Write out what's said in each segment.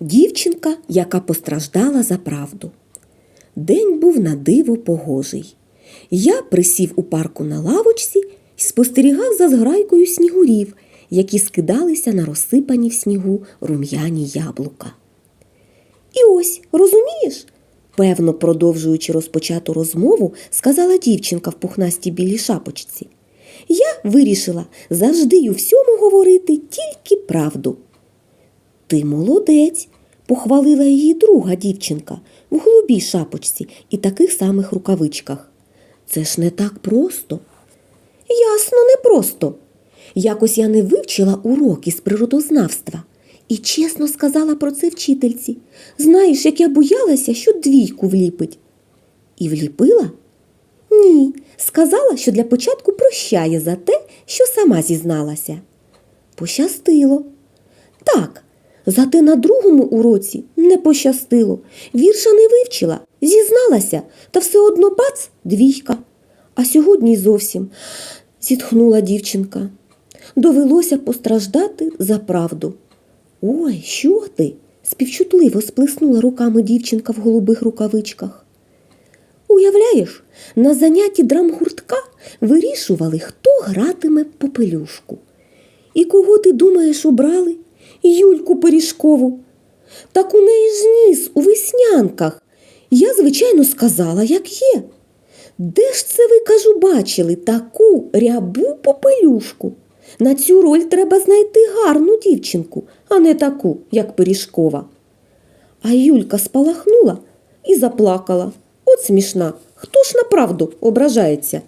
Дівчинка, яка постраждала за правду. День був на диво погожий. Я присів у парку на лавочці і спостерігав за зграйкою снігурів, які скидалися на розсипані в снігу рум'яні яблука. І ось, розумієш? певно, продовжуючи розпочату розмову, сказала дівчинка в пухнастій білій шапочці. Я вирішила завжди й у всьому говорити тільки правду. Ти молодець, похвалила її друга дівчинка в голубій шапочці і таких самих рукавичках. Це ж не так просто. Ясно, не просто. Якось я не вивчила урок із природознавства і чесно сказала про це вчительці. Знаєш, як я боялася, що двійку вліпить. І вліпила? Ні, сказала, що для початку прощає за те, що сама зізналася. Пощастило. Так, зате на другому уроці не пощастило. Вірша не вивчила, зізналася, та все одно бац двійка. А сьогодні зовсім зітхнула дівчинка. Довелося постраждати за правду. Ой, що ти? співчутливо сплеснула руками дівчинка в голубих рукавичках. Уявляєш, на занятті драмгуртка вирішували, хто гратиме попелюшку. І кого ти думаєш обрали? Юльку Пиріжкову. Так у неї ж ніс у веснянках. Я, звичайно, сказала, як є. Де ж це ви, кажу, бачили таку рябу попелюшку? На цю роль треба знайти гарну дівчинку, а не таку, як Пиріжкова. А Юлька спалахнула і заплакала. От смішна, хто ж на правду ображається?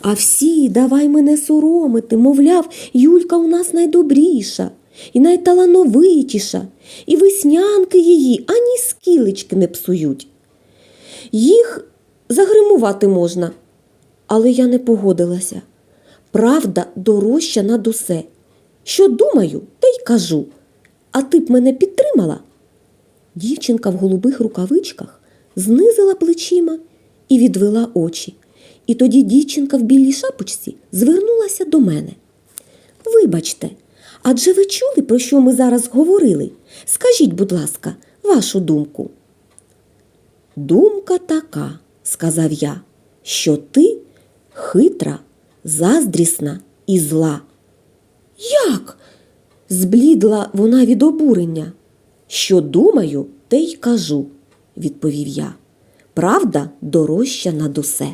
А всі давай мене соромити, мовляв, Юлька у нас найдобріша і найталановитіша, і веснянки її ані скілечки не псують. Їх загримувати можна, але я не погодилася. Правда дорожча над усе. Що думаю, те й кажу. А ти б мене підтримала? Дівчинка в голубих рукавичках знизила плечима і відвела очі. І тоді дівчинка в білій шапочці звернулася до мене. Вибачте, адже ви чули, про що ми зараз говорили? Скажіть, будь ласка, вашу думку. Думка така, сказав я, що ти хитра, заздрісна і зла. Як? зблідла вона від обурення. Що думаю, те й кажу, відповів я. Правда дорожча над усе.